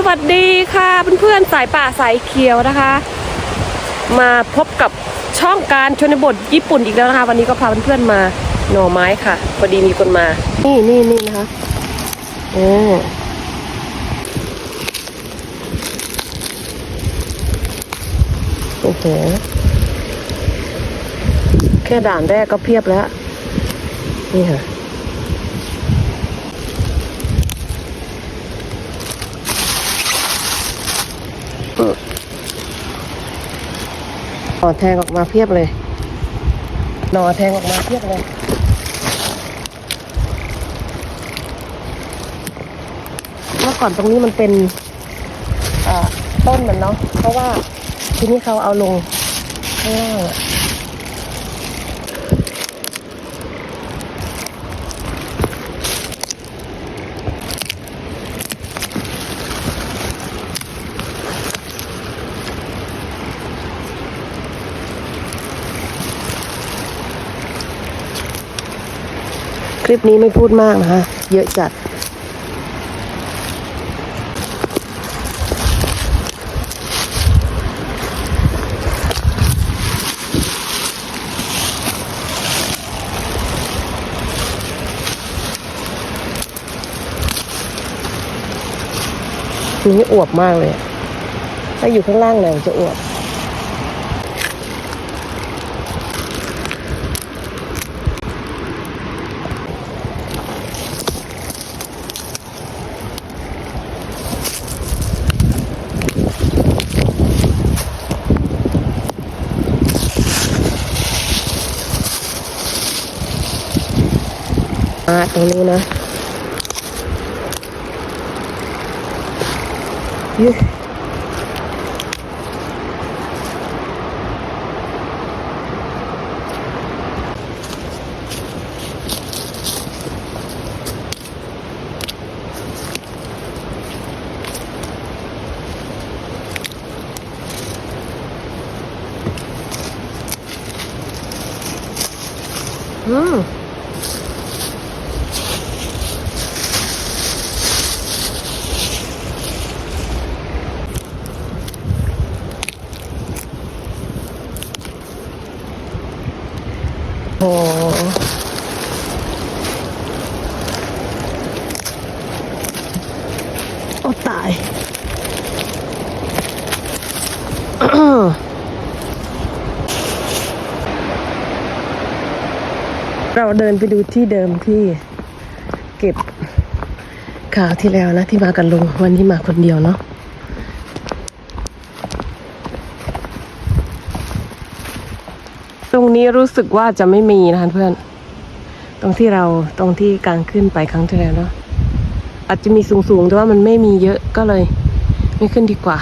สวัสดีค่ะเพื่อนๆสายป่าสายเขียวนะคะ มาพบกับช่องการชนบทญี่ปุ่นอีกแล้วนะคะ วันนี้ก็พาเพื่อนๆมาหน่อไม้ค่ะพอดีมีคนมา นี่นี่นี่นะคะเออโอ้โหแค่ด่านแรกก็เพียบแล้ว นี่ค่ะ หน่อแทงออกมาเพียบเลย หน่อแทงออกมาเพียบเลยเมื่อก่อนตรงนี้มันเป็นอ่าต้นเหมือนเนาะเพราะว่าที่นี่เขาเอาลงข้างล่างอะ ลิปนี้ไม่พูดมากนะคะ เยอะจัด นี่อวบมากเลย ถ้าอยู่ข้างล่างเลยจะอวบ ยูอื โอ้โอ้ตาย เราเดินไปดูที่เดิมที่เก็บข่าวที่แล้วนะที่มากันลุงวันนี้มาคนเดียวเนาะ ตรงนี้รู้สึกว่าจะไม่มีนะคะเพื่อน ตรงที่เราตรงที่การขึ้นไปครั้งที่แล้วเนาะอาจจะมีสูงๆ แต่ว่ามันไม่มีเยอะก็เลย ไม่ขึ้นดีกว่า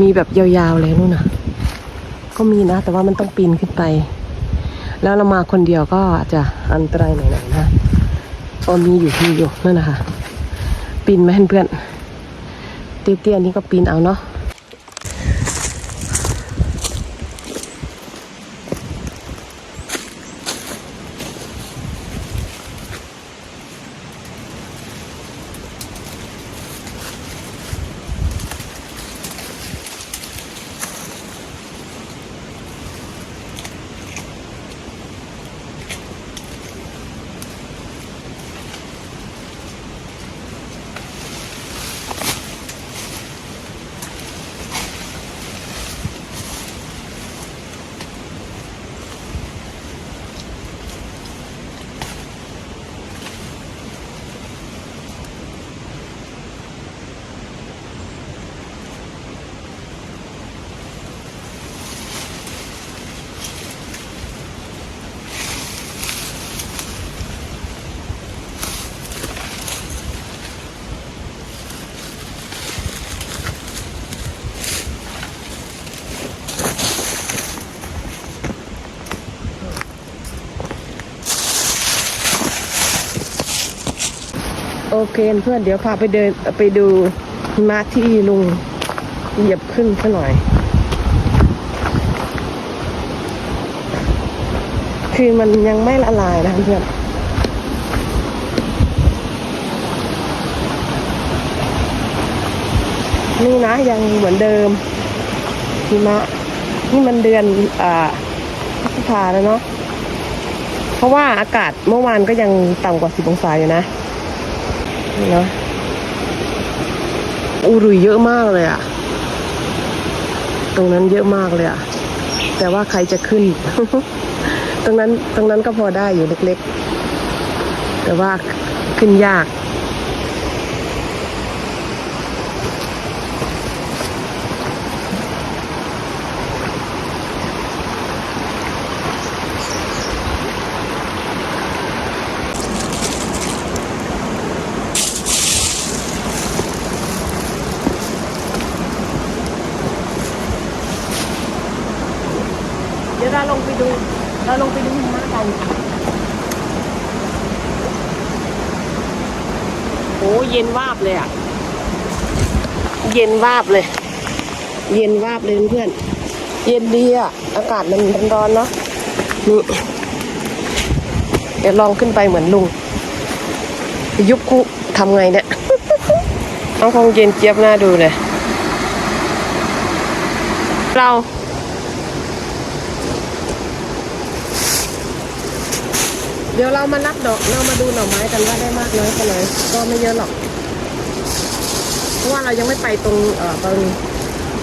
มีแบบยาวๆเลยนู่นนะก็มีนะ แต่ว่ามันต้องปีนขึ้นไป แล้วเรามาคนเดียวก็อาจจะอันตรายหน่อยๆนะก็มีอยู่ที่อยู่นั่นนะคะปีนไหมเพื่อนเตี้ยๆนี่ก็ปีนเอาเนาะ โอเคเพื่อนเดี๋ยวพาไปเดินไปดูมาที่ลุงเหยียบขึ้นซะหน่อย คือมันยังไม่ละลายนะเพื่อนนี่นะยังเหมือนเดิมหิมะนี่มันเดือนอ่าพฤษภาแล้วเนาะเพราะว่าอากาศเมื่อวานก็ยังต่ำกว่าสิบองศาอยู่นะ นี่เนาะอูรุยเยอะมากเลยอะตรงนั้นเยอะมากเลยอะแต่ว่าใครจะขึ้น ตรงนั้นตรงนั้นก็พอได้อยู่เล็กๆ แต่ว่าขึ้นยาก เดี๋ยวเราลงไปดู เราลงไปดูหิมะกันโอ้เย็นวาบเลยอะ เย็นวาบเลย เย็นวาบเลยเพื่อน เย็นดีอะ อากาศมันร้อนๆเนาะ นี่ เดี๋ยวลองขึ้นไปเหมือนลุง ยุบคุทำไงเนี่ยเอาคงเย็นเจี๊ยบหน้าดูเลย เรา เดี๋ยวเรามานับดอกเรามาดูหน่อไม้กันว่าได้มากน้อยแค่ไหนก็ไม่เยอะหรอก เพราะว่าเรายังไม่ไปตรงเอ่อตรง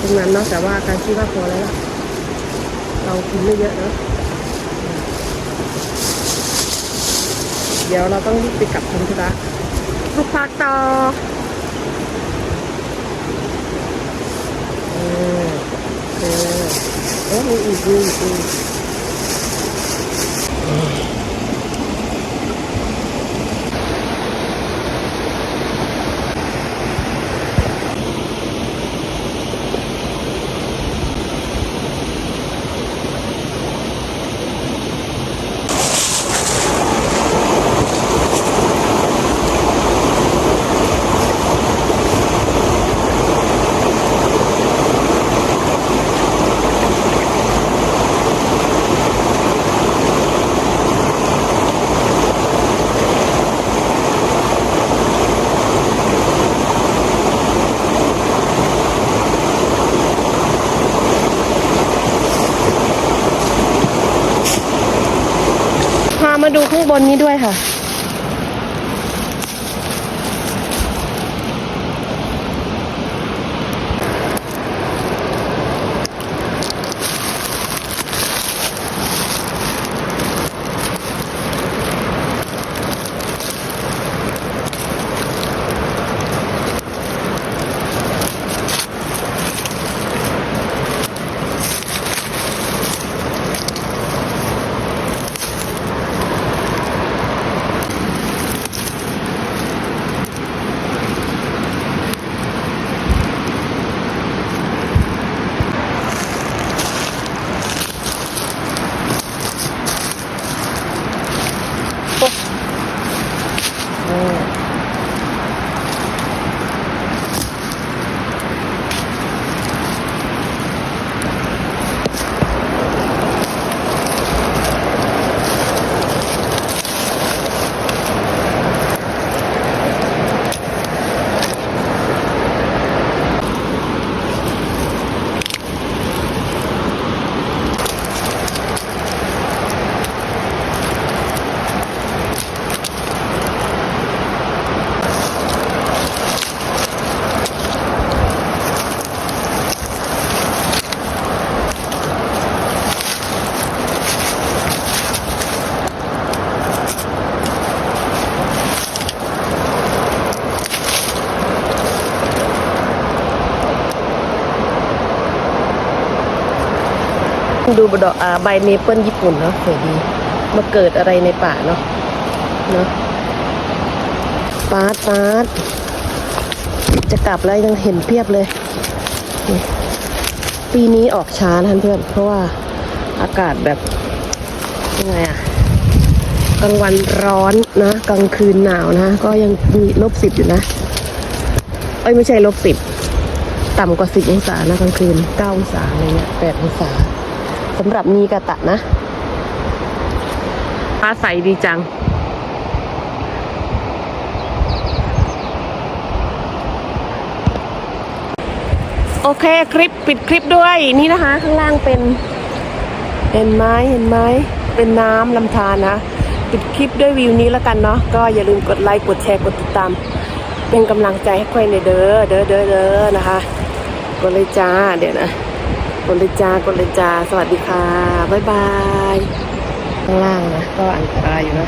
ตรงนั้นเนาะแต่ว่าการคิดว่าพอแล้วล่ะ เรากินไม่เยอะนะเดี๋ยวเราต้องรีบไปกลับทำธุระลูกพักต่อเออเออเออมีอีกมีอีก มีอีกพามาดูข้างบนนี้ด้วยค่ะ ดูดอกอาใบเมเปิลญี่ปุ่นเนาะสวยดีมาเกิดอะไรในป่าเนาะเนาะปาดปาดจะกลับแล้วยังเห็นเพียบเลย ปีนี้ออกช้านะเพื่อนเพราะว่าอากาศแบบยังไงอะกลางวันร้อนนะกลางคืนหนาวนะ ก็ยังมีลบสิบอยู่นะ เอ้ยไม่ใช่ลบสิบต่ำกว่าสิบองศานะกลางคืนเก้าองศาอะไรเงี้ยแปดองศา สำหรับมีกาตะนะฟ้าใสดีจัง โอเคคลิปปิดคลิปด้วยนี่นะคะ ข้างล่างเป็น เห็นไหมเห็นไหมเป็นน้ำลำธารนะ ปิดคลิปด้วยวิวนี้แล้วกันเนาะก็อย่าลืมกดไลค์กดแชร์กดติดตาม เป็นกำลังใจให้ค่อยในเด้อเด้อเด้อเด้อนะคะกดเลยจ้าเดี๋ยวนะ กดเลยจ้ากดเลยจ้าสวัสดีค่ะ บ๊ายบายข้างล่างนะก็อันตรายอยู่นะ